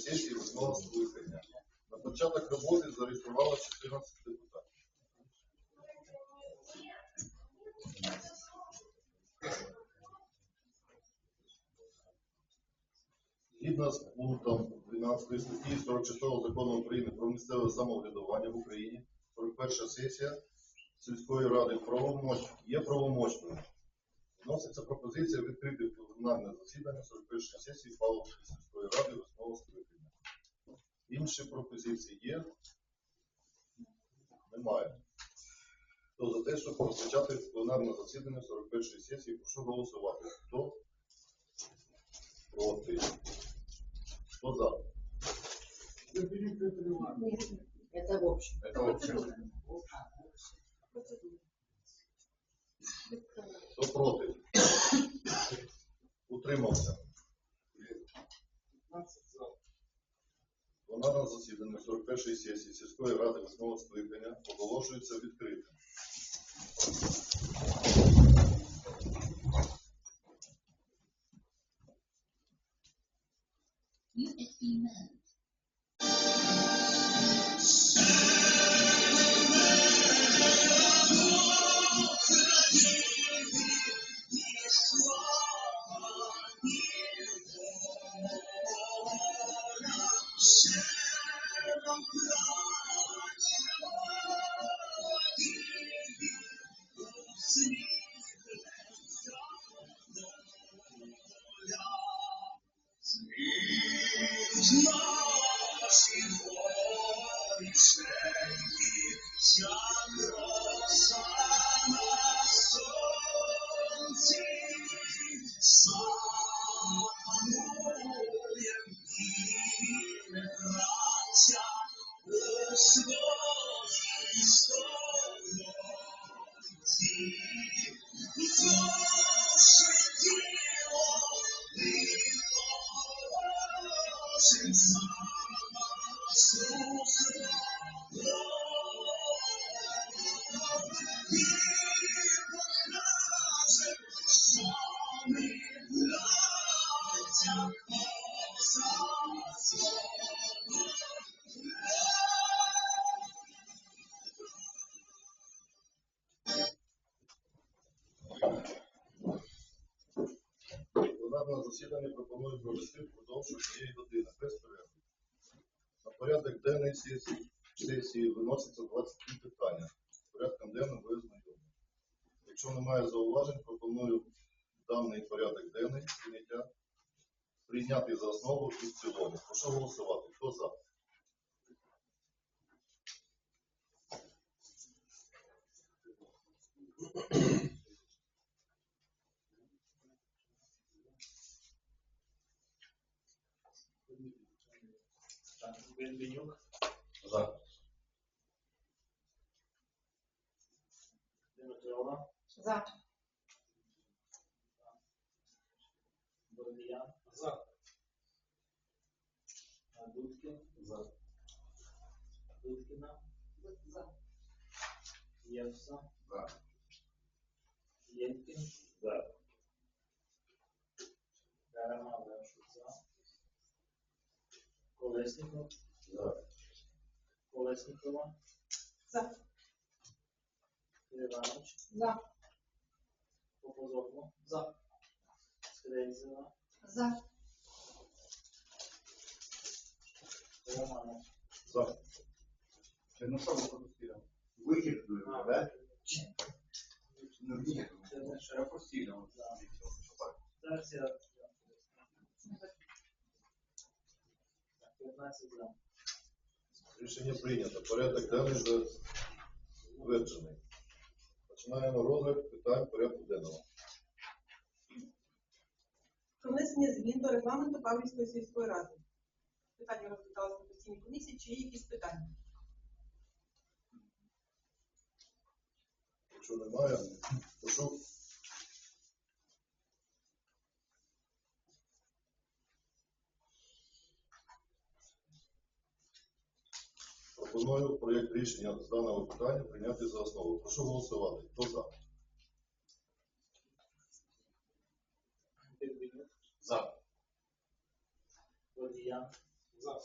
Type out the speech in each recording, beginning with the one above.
сесії восьмого скликання. На початок роботи зареєструвалося 14 депутатів. Згідно з пунктом 12 статті 46 закону України про місцеве самоврядування в Україні, 41 сесія сільської ради правомоч... є правомочною. Вноситься пропозиція відкрити пленарне засідання 41 сесії Павловської сільської ради восьмого скликання. Інші пропозиції є? Немає. Хто за те, щоб розпочати пленарне засідання 41 сесії, прошу голосувати. Хто проти? Хто за? Это в общем. Это вообще. Хто проти? Утримався. Пленарне засідання 41-ї сесії сільської ради восьмого скликання оголошується відкритим. Пленарне засідання пропоную провести впродовж однієї години без перерви. На порядок денний сесії, сесії виноситься 23 питання. Порядком денним ви знайомі. Якщо немає зауважень, пропоную даний порядок денний прийняття прийняти за основу і в цілому. Прошу голосувати. Хто за? Бенбенюк, За. Дмитрова, За. Бородіян. За. Дудкін. За. Дудкіна. За. Євса. За. Євкін. За. Карамазов. Колесников. За. Колесникова. За. Іванович. За. Попозогло. За. Скрезина. За. Романов. За. Ну що ви пропустили? Вихід, А, да? Ну ні, ну, ще пропустили. Да. Зараз я. 15 за. Рішення прийнято. Порядок денний затверджений. Починаємо розгляд питань порядку денного. про внесення змін до регламенту Павлівської сільської ради. Питання розглядалися на постійній комісії, чи є якісь питання? Якщо немає, прошу. Пропоную проєкт рішення з даного питання прийняти за основу. Прошу голосувати. Хто за? За. Бородіян. За.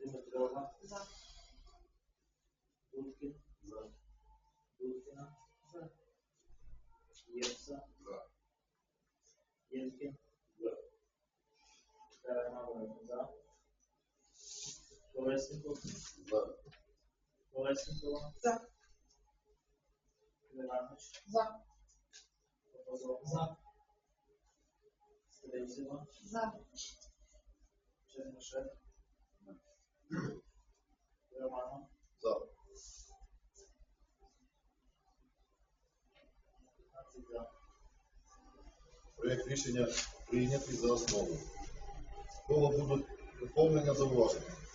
Дмитрова, За. Дудкин, За. Дудкина, За. Євса, За. Євкін, за. Колесников, За. Колесникова, За. Іванович, За. Попазов, за. Стрельцева, За. Чернышев, За. 15 за. Проєкт рішення прийнятий за основу. З будуть доповнення зауваження?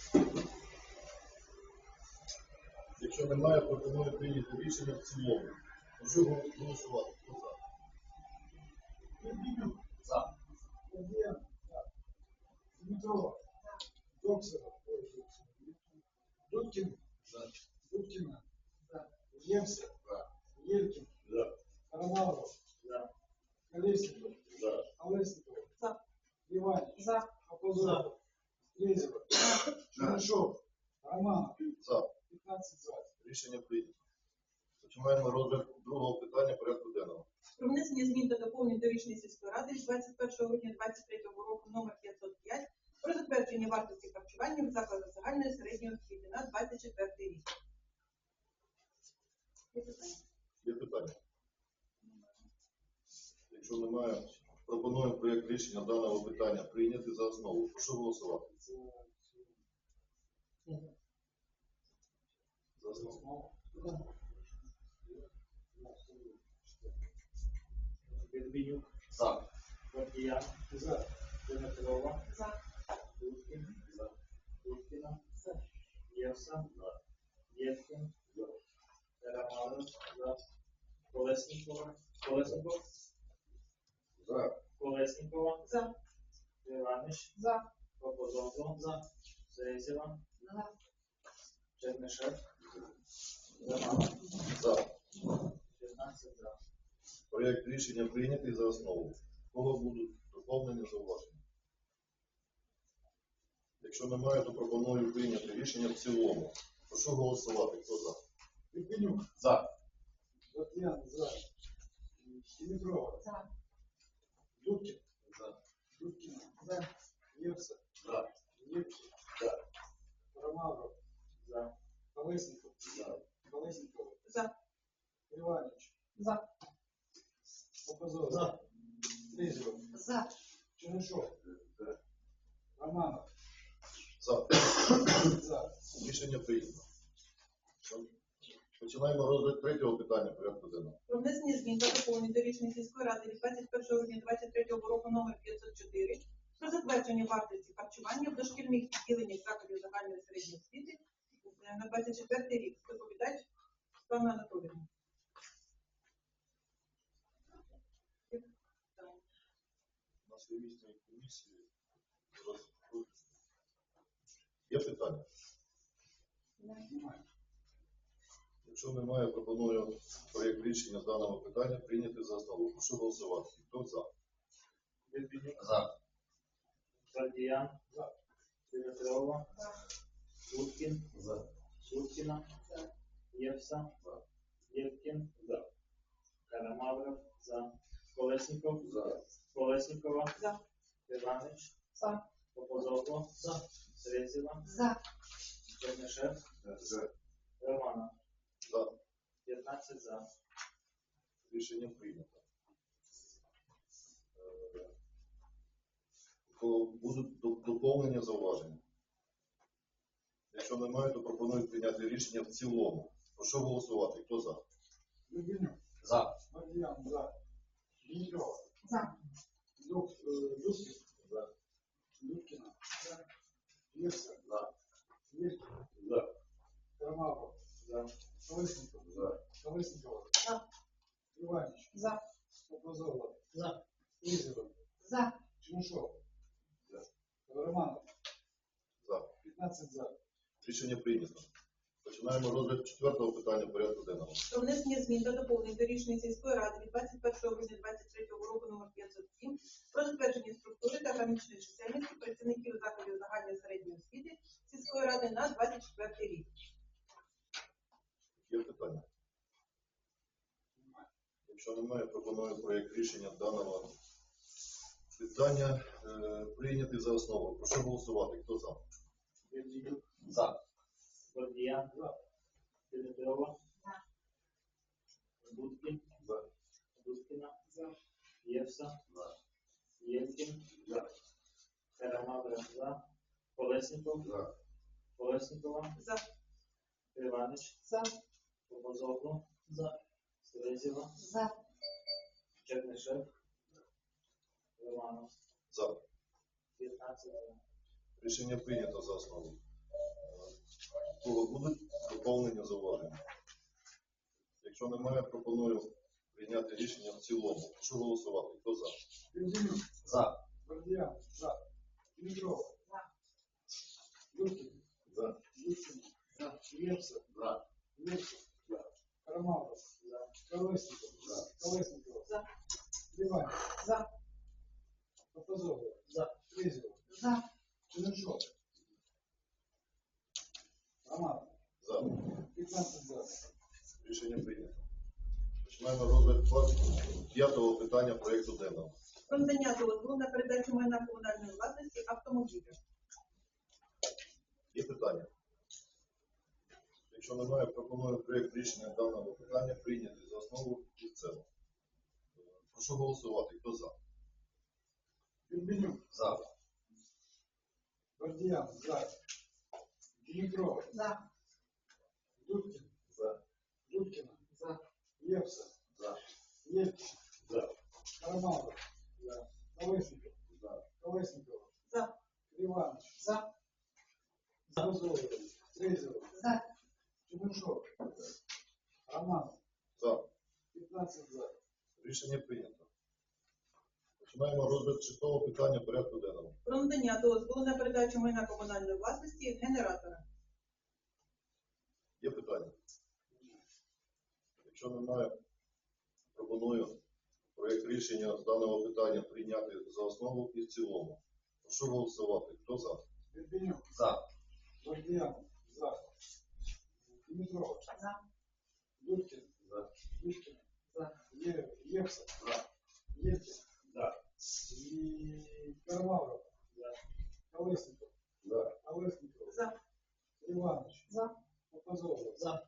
Якщо немає, пропоную прийняти рішення в цілому. Прошу голосувати. Хто за? За. За. Дмитрова. Доксера. Дудкин. За. Дудкина. За. Євса. За. Євкін. За. Карамазов. За. Колесников. За. Колесников. За. Иванич. За. Попозов. Лезева. Чернышов. Романов. За. 15 за. Рішення прийнято. Починаємо розгляд другого питання порядку денного. Про внесення змін та доповнень до рішення сільської ради від 21 грудня 2023 року номер 505 про затвердження вартості харчування в закладах загальної середньої освіти на 24 рік. Є питання? Є питання? Якщо немає, пропонуємо проєкт рішення даного питання прийняти за основу. Прошу голосувати. За основу. За. Гордіян, За. Дмитрова, За. Дудкин, За. Дудкина, За. Євса, Євкін, Карамазов, за. Колесникова, Колесников, За. Колесникова, За. Іванич, За. Попозов, за. Стрельцева, За. Романов, За. 15 за. Проєкт рішення прийнятий за основу. Кого будуть доповнення зауваження? Якщо немає, то пропоную прийняти рішення в цілому. Прошу голосувати. Хто за? Липенюк. За. Батьян. За. Дмитрова. За. Дудкин. За. Дудкина. За. Євса. За. Євкін. За. Романов. За. За. Колесников. За. Иванич. За. Попозов. За. Лезева. За. Романов. За. За. Рішення прийнято. Починаємо розгляд третього питання порядку денного. Про внесення змін та доповнень до рішення сільської ради від 21 грудня 2023 року номер 504 про затвердження вартості харчування в дошкільних відділеннях закладів загальної середньої освіти на 24 рік. Доповідач Світлана Анатолійовна. На сумісній комісії є питання? Якщо немає, пропоную проєкт рішення з даного питання прийняти за основу. Прошу голосувати. Хто за? За. Гордіян, За. Дмитрова, За. Дудкин, За. Дудкина, За. Євса, За. Євкін, Карамазов, за. Колесников, За. Колесникова, За. Іванич, За. Попозов, за. Стрельцева, За. Чернышев, За. Романов, За. 15 за. Рішення прийнято. Е, Будуть доповнення зауваження. Якщо немає, то пропоную прийняти рішення в цілому. Прошу голосувати. Хто за? Липенюк. За. Батьян. За. Дмитрова. За. Дук, э, За. Дудкина. За. Євса. За. Євкін. За. Романов. За. Колесников. За. Колесникова. За. Иванич. За. Попозова. За. Лезева. За. Чернышов. За. Романов. За. 15 за. Рішення прийнято. Починаємо розгляд четвертого питання порядку денного. Про внесення змін та доповнень до рішення сільської ради від 21 грудня 2023 року номер 507 про затвердження структури та граничної чисельності працівників закладів загальної середньої освіти сільської ради на 24 рік. Є питання? Якщо немає, пропоную проєкт рішення даного питання е, прийняти за основу. Прошу голосувати. Хто за? Бердюк, За. Гордіян, Дмитрова, Будкін, За. Дудкіна, Євса, Євкін, Карамагра, за, Колесніков, За. Колесникова, За. Іванич, За. Попозогло, за, Селезєва, За. Чернишев, Романов, За. 15 за. Рішення прийнято за основу. Будуть доповнення зауваження? Якщо немає, пропоную прийняти рішення в цілому. Прошу голосувати. Хто за? За. Гордіян. За. Дмитров. За. Дудкін. За. Дудкін. За. Євса. За. Євса. За. Карамагов. За. Колесников. За. Колесников. За. Іван. За. Попозогло. За. Трезів. За. Чернышов. За. 15 за. Рішення прийнято. Починаємо розгляд п'ятого питання проєкту денного. Про надання дозволу на передачу майна комунальної власності автомобіля. Є питання? Якщо немає, пропоную проєкт рішення даного питання прийняти за основу і в цілому. Прошу голосувати. Хто за? Вербенюк. За. Гордіян. За. Дмитров. За. Дудкін. За. Дудкіна. За. Євса. За. Євкін. За. Карамагов. За. Колесников. За. Колесников. За. Иванович. За. Бузова. Трезева. За. Чернышов. Роман. За. 15 за. Рішення прийнято. Починаємо розгляд шестого питання порядку денного. Про надання дозволу на передачу майна комунальної власності генератора. Є питання? Якщо немає, пропоную проєкт рішення з даного питання прийняти за основу і в цілому. Прошу голосувати. Хто за? Вербенюк. За. Гордіян. За. Дмитров. За. Дудкин. За. Дудкин. За. Е- За. Евкин. За. И Кармавров. За. Колесников. За. Колесников. За. Иванович. За. Попозова. За.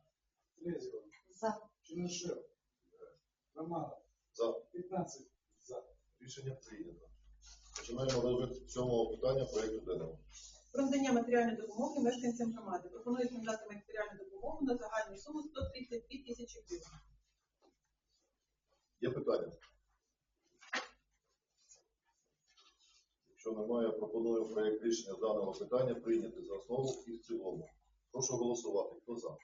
Трезева. За. Чернышев. Романов. За. 15 за. Рішення прийнято. Починаємо розгляд сьомого питання проєкту денного. Про надання матеріальної допомоги мешканцям громади. Пропонують надати матеріальну допомогу на загальну суму 132 тисячі гривень. Є питання? Якщо немає, пропоную проєкт рішення даного питання прийняти за основу і в цілому. Прошу голосувати. Хто за?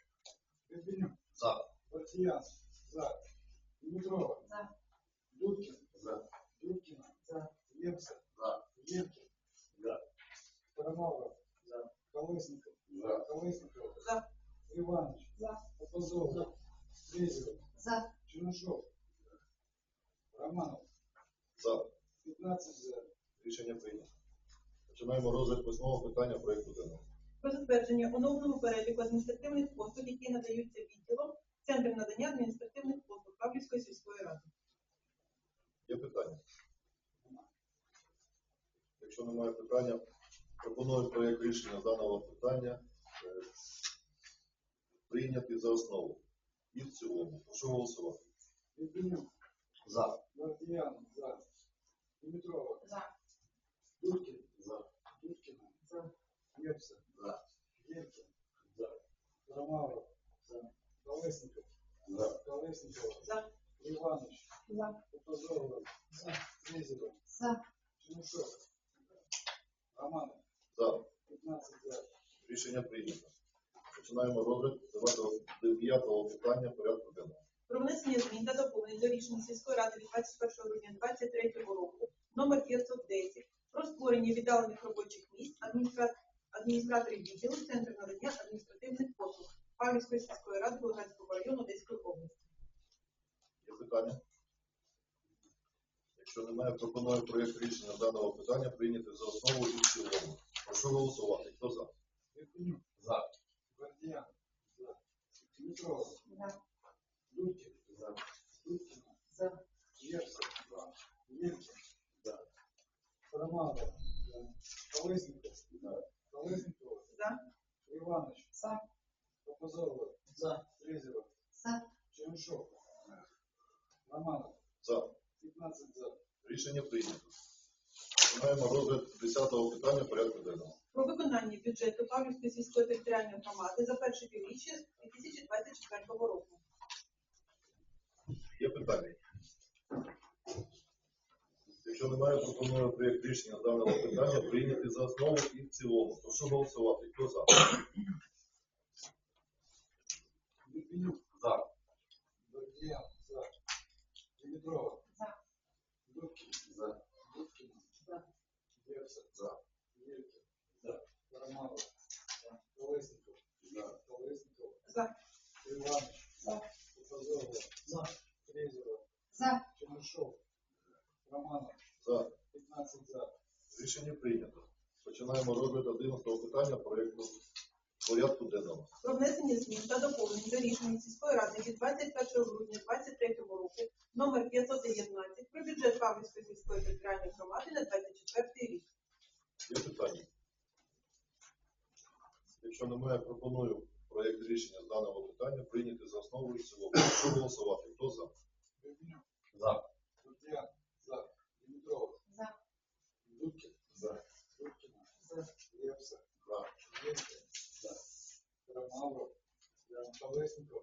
Вербенюк. За. Батьян. За. Дмитрова. За. Дудкин. За. Дудкина. За. Евса. За. Евкин. За. Карамавров. За. Колесников. За. Колесников. За. Иванович. За. Попозова. Трезева. За. Чернышов. Романов. За. 15 за. Рішення прийнято. Починаємо розгляд восьмого питання проєкту денного. Про затвердження оновленого переліку адміністративних послуг, які надаються відділом Центр надання адміністративних послуг Павлівської сільської ради. Є питання? Якщо немає питання, пропоную проєкт рішення даного питання е, прийняти за основу і в цілому. Прошу голосувати. За. Гвардиян. За. Дмитрова. За. Дудкин. За. Дудкина. За. Евса. За. Евкин. За. Карамавров. За. Колесников. За. Колесников. За. Иванович. За. Попозова. За. Трезева. За. Чернышов. Романов. За. 15 за. Рішення прийнято. Починаємо розгляд дев'ятого питання порядку денного. Про внесення змін та доповнень до рішення сільської ради від 21 грудня 2023 року номер 510 про створення віддалених робочих місць адміністра- адміністраторів відділу Центру надання адміністративних послуг Павлівської сільської ради Волганського району Одеської області. Є питання? Якщо немає, пропоную проєкт рішення даного питання прийняти за основу і в цілому. Прошу голосувати. Хто за? Євгенюк. За. Гвардіян. За. Дмитрова. За. Дудкін. За. Дудкіна. За. Єрцев. За. Єрцев. За. Романов. За. Колесников. За. Колесников. За. Іванович. За. Попозорова. За. Трезева. За. Чернышов. Романов. За. 15 за. Рішення прийнято. Починаємо розгляд 10-го питання порядку денного. Про виконання бюджету Павлівської сільської територіальної громади за перше півріччя 2024 року. Є питання? Якщо немає, пропоную проєкт рішення даного питання прийняти за основу і в цілому. Прошу голосувати. Хто за? Євгенюк. За. Гвардіян. За. Дмитрова. За. Дудкін. За. Дудкіна. За. Єрцев. За. Єрцев. За. Романов. За. Колесников. За. Колесников. За. Іванович. За. Попозорова. За. Трезева. За. Чернышов. Романов. За. 15 за. Рішення прийнято. Починаємо розгляд 11-го питання проєкту порядку денного. Про внесення змін та доповнень до рішення сільської ради від 21 грудня 2023 року номер 519 про бюджет Павлівської сільської територіальної громади на 24 рік. Є питання? Якщо немає, пропоную проєкт рішення з даного питання прийняти за основу і в цілому. Прошу голосувати. Хто за? Євгенюк. За. Гвардіян. За. Дмитрова. За. Дудкін. За. Дудкіна. За. Єрцев. За. Єрцев. За. Романов. За. Колесников.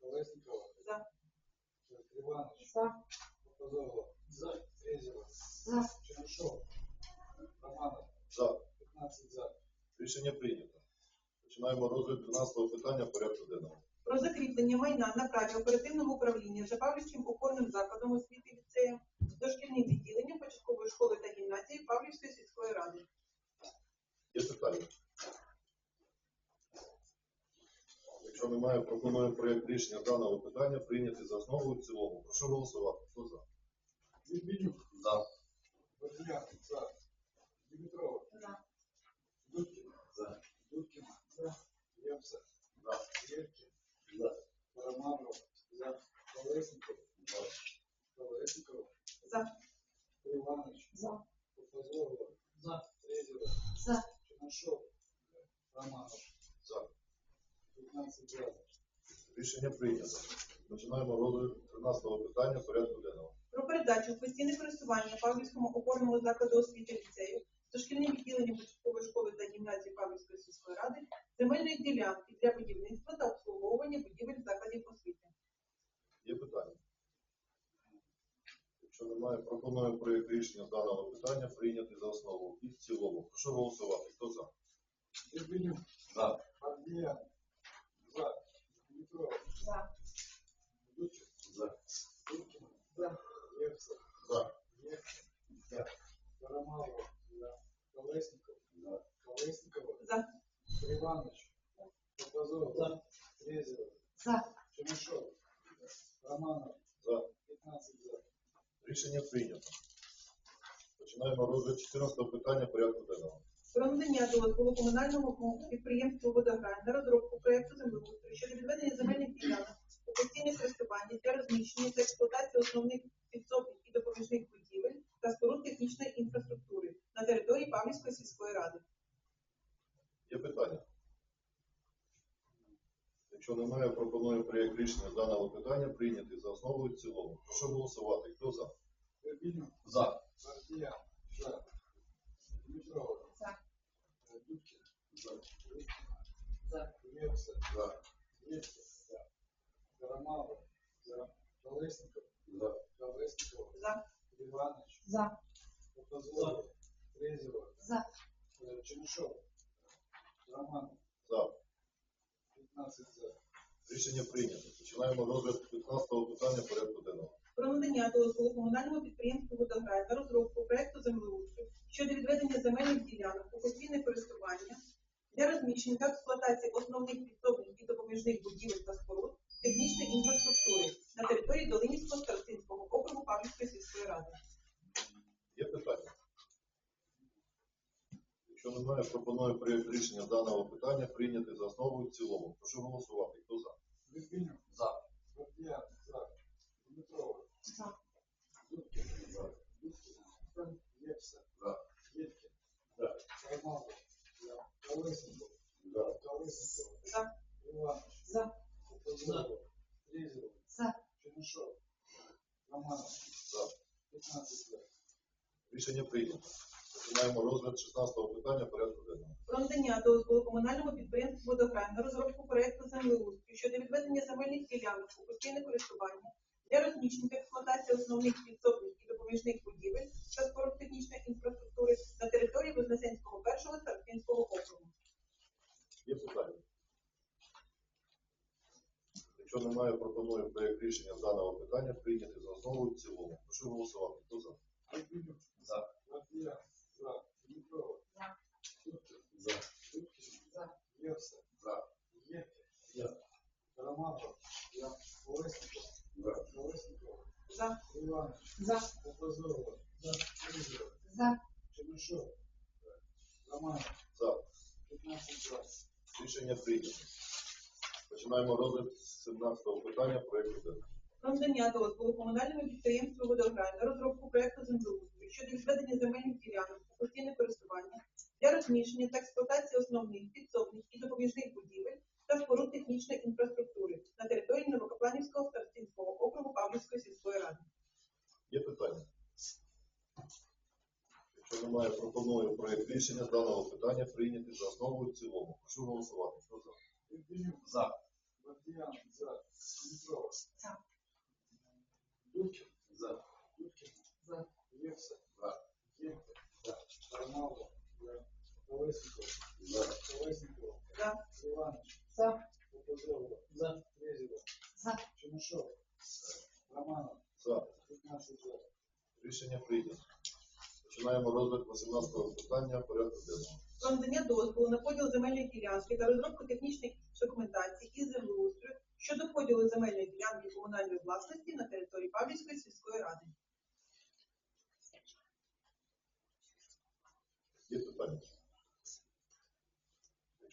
Колесникова. За. Іванович. За. Попозорова. За. Трезева. За. Чернышов. Романов. За. 15 за. Рішення прийнято. Починаємо розгляд 12-го питання порядку денного. Про закріплення майна на праві оперативного управління за Павлівським опорним закладом освіти ліцеєм, дошкільним відділенням початкової школи та гімназії Павлівської сільської ради. Є питання? Якщо немає, пропоную проєкт рішення даного питання прийняти за основу і в цілому. Прошу голосувати. Хто за? Євгенюк. За. Гвардіян. За. Дмитрова. За. Дудкін. За. Дудкіна. За. Єрцев. За. Єркін. За. Романов. За. Колесников. За. Колесников. За. Іванович. За. Попозорова. За. Трезева. За. Чернышов. Рішення прийнято. Починаємо розгляд 13-го питання порядку денного. Про передачу в постійне користування Павлівському опорному закладу освіти ліцею, дошкільним відділенням початкової школи та гімназії Павлівської сільської ради земельної ділянки для будівництва та обслуговування будівель закладів освіти. Є питання? Якщо немає, пропоную проєкт рішення з даного питання прийняти за основу і в цілому. Прошу голосувати. Хто за? Євгенюк. За. Гвардіян. За. За. За. За. За. Єркін. За. Колесников. За. Колесникова. За. Іванович. Попозорова. За. Трезева. За. Чернышов. Романов. За. 15 за. Рішення прийнято. Починаємо розгляд 14 питання порядку денного. Про надання дозволу комунальному підприємству «Водограй» на розробку проєкту землеустрою щодо відведення земельних ділянок у постійне користування для розміщення та експлуатації основних підсобних і допоміжних будівель та споруд технічної інфраструктури на території Павлівської сільської ради. Є питання? Якщо немає, пропоную проєкт рішення даного питання прийняти за основу і в цілому. Прошу голосувати. Хто за? За. За. За. Дудкіна. За. Єрцев. За. Єрцев. За. Романов. За. Колесников. За. Колесников. За. Іванович. За. Попозорова. Трезева. За. Е, Чернышов. Романов. За. 15 за. Рішення прийнято. Починаємо розгляд 15 прийняти за основу і в цілому. Прошу голосувати. Хто за? Литвинов. За. Бабьян. За. Дмитрова. За. Дудкин. За. Дудкина. Лепса. За. Едькин. За. Кармазов. За. Колесников. За. Колесников. За. Иванович. За. Попозоров. Трезеров. За. Чернышов. Романов. За. 15 за. Рішення прийнято. Починаємо розгляд 16 питання порядку денного. Про надання дозволу комунальному підприємству «Водограй» на розробку проекту землеустрою щодо відведення земельних ділянок у постійне користування для розміщення та експлуатації основних підсобних і допоміжних будівель та споруд технічної інфраструктури на території Вознесенського першого та старостинського округу. Є питання? Якщо немає, пропоную проєкт рішення даного питання прийняти за основу і в цілому. Прошу голосувати. Хто за? За. За. За. За. За. Лепса. За. Едькин. За. Романов. За. Колесников. За. Колесников. За. Иванович. За. Попозорова. За. Трезеров. За. Чернышов. Романов. За. 15 за. Рішення прийнято. Починаємо розгляд 17 питання проєкту. Про надання дозволу комунальному підприємству «Водограй» на розробку проекту землеустрою щодо відведення земельних ділянок у постійне користування для розміщення та експлуатації основних, підсобних і допоміжних будівель та споруд технічної інфраструктури на території Новокопланівського старостинського округу Павлівської сільської ради. Є питання? Якщо немає, пропоную проєкт рішення з даного питання прийняти за основу і в цілому. Прошу голосувати.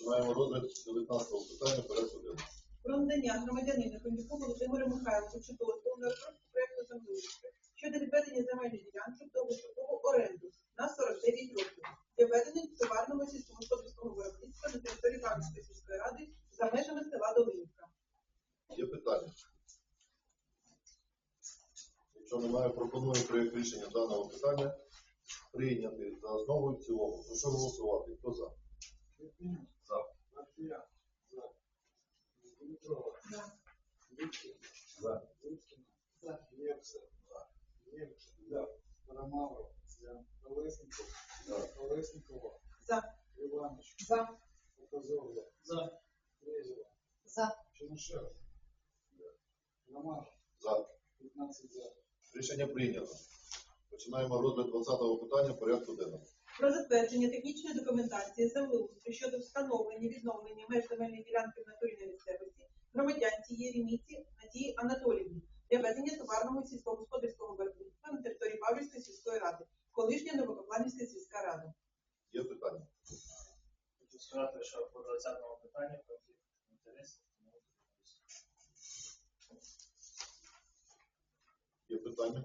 Починаємо розгляд 19 питання порядку денного. Про надання громадянину Кондюку Володимиру Михайловичу розробку проекту землеустрою щодо відведення земельної ділянки в довгострокову оренду на 49 років для ведення товарного сільськогосподарського виробництва на території Павлівської сільської ради за межами села Долинівка. Є питання? Якщо немає, пропоную проєкт рішення даного питання прийняти за основу і в цілому. Прошу голосувати. Хто за? За. За. Дмитрова. За. Дудкин. За. Дудкин. За. Лепса. За. За. За. Колесников. За. Колесникова. За. Иванович. За. За. Трезеров. За. Чернышев. Романов. За. 15 за. Рішення прийнято. Починаємо розгляд 20-го питання порядку денного. Про затвердження технічної документації землеустрою щодо встановлення відновлення меж земельної ділянки в натурі на місцевості громадянці Єреміці Надії Анатоліївні для ведення товарного сільськогосподарського виробництва на території Павлівської сільської ради, колишня Новокопланівська сільська рада. Є питання? Хочу сказати, що по 20-му питанні конфлікт інтересів. Є питання?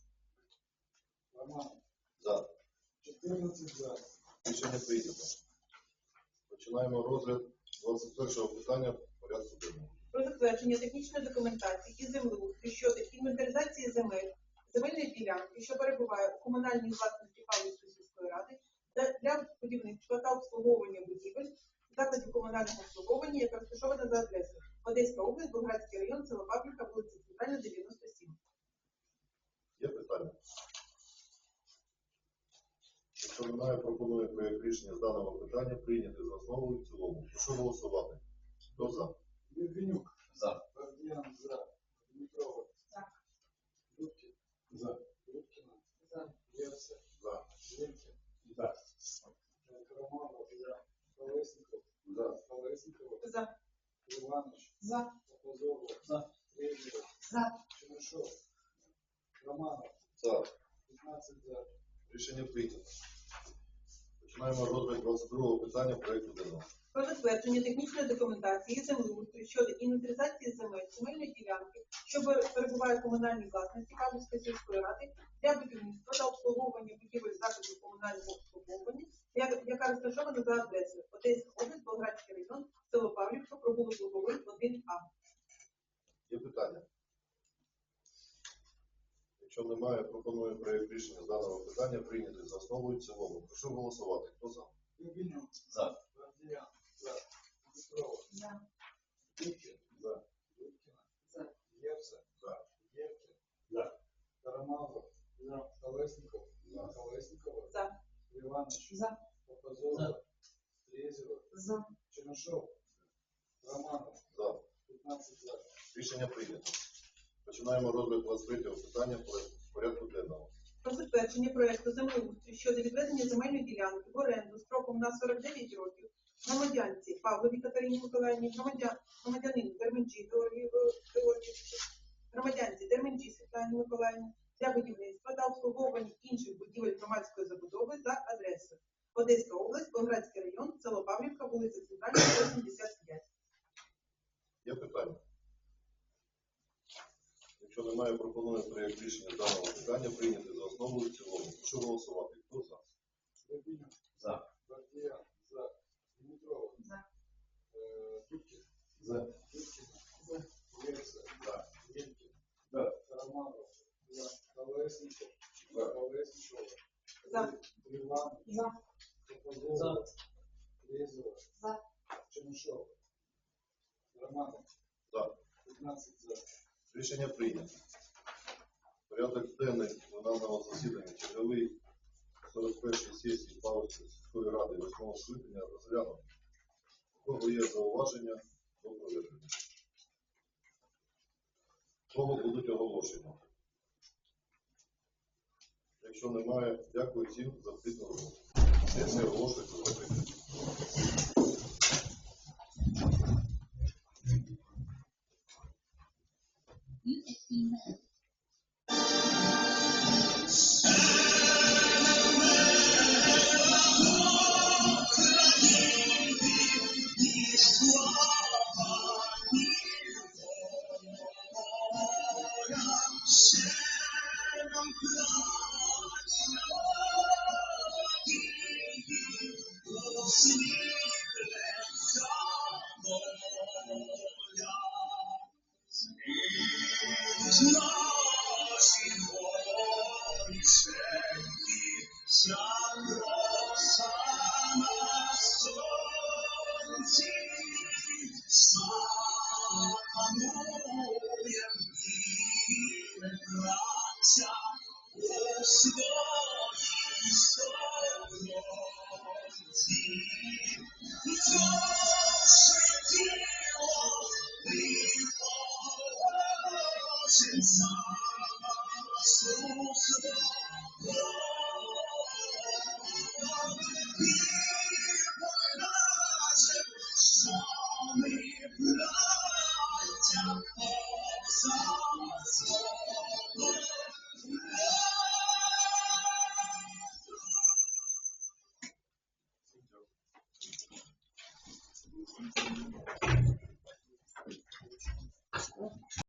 Романов. За. 14 за. Рішення прийнято. Починаємо розгляд 21 питання порядку денного. Про затвердження технічної документації і землеустрою щодо інвентаризації земель, земельної ділянки, що перебуває у комунальній власності Павлівської сільської ради, для будівництва та обслуговування будівель, закладів комунального обслуговування, яка розташована за адресою Одеська область, Болградський район, село Павлівка, вулиця Центральна, 97. Є питання? Якщо немає, пропоную проєкт рішення з даного питання прийняти за основу і в цілому. Прошу голосувати. Хто за? Литвинюк. За. Бардіян за. Дмитрова. За. Дудкин. За. Дудкина. За. Левса. За. Ленкин. За. Караманов. За. Колесников. За. Колесникова. За. Иванович. За. Попозорова. За. Фрезер. За. Шумашов. Романов. За. 15 за. Рішення прийнято. Починаємо розгляд 22 питання проєкту денного. Про затвердження технічної документації і землеустрою щодо інвентаризації земель, земельної ділянки, що пер- перебуває у комунальній власності Павлівської сільської ради для будівництва та обслуговування будівель закладів комунального обслуговування, яка розташована за адресою Одеська область, Болградський район, село Павлівка, провулок Луговий, 1А. Є питання? Якщо немає, пропоную проєкт рішення з даного питання прийняти за основу і в цілому. Прошу голосувати. Хто за? За. За. За. Дудкин. За. Дудкина. За. Левса. За. Левкин. За. Караманов. За. Колесников. За. Колесникова. За. Иванович. За. Попозорова. Фрезеров. За. Чернышов. Романов. За. 15 за. Рішення прийнято. Починаємо розгляд 23 питання поряд- порядку денного. Про затвердження проекту землеустрою щодо відведення земельної ділянки в оренду строком на 49 років громадянці Павлові Катерині Миколаївні, громадян, громадянину Дерменджі Георгію громадянці Дерменджі Світлані Миколаївні для будівництва та обслуговування інших будівель громадської забудови за адресою Одеська область, Болградський район, село Павлівка, вулиця Центральна, 85. Є питання? Якщо немає, пропоную проєкт рішення даного питання прийняти за основу і в цілому. Прошу голосувати. Хто за? Рябинин. За. Бардіян. За. Дмитрова. За. Э, Дудкин. За. Дудкина. За. Левса. За. За. За. За. Колесникова. За. Чернышов. Романов. За. 15 за. Рішення прийнято. Порядок денний пленарного засідання черговий 41 сесії Павлівської сільської ради 8 скликання розглянуто. У кого є зауваження до проведення? Кого будуть оголошення? Якщо немає, дякую всім за плідну роботу. Сесія оголошується закритою. 你像我刹那瞬间。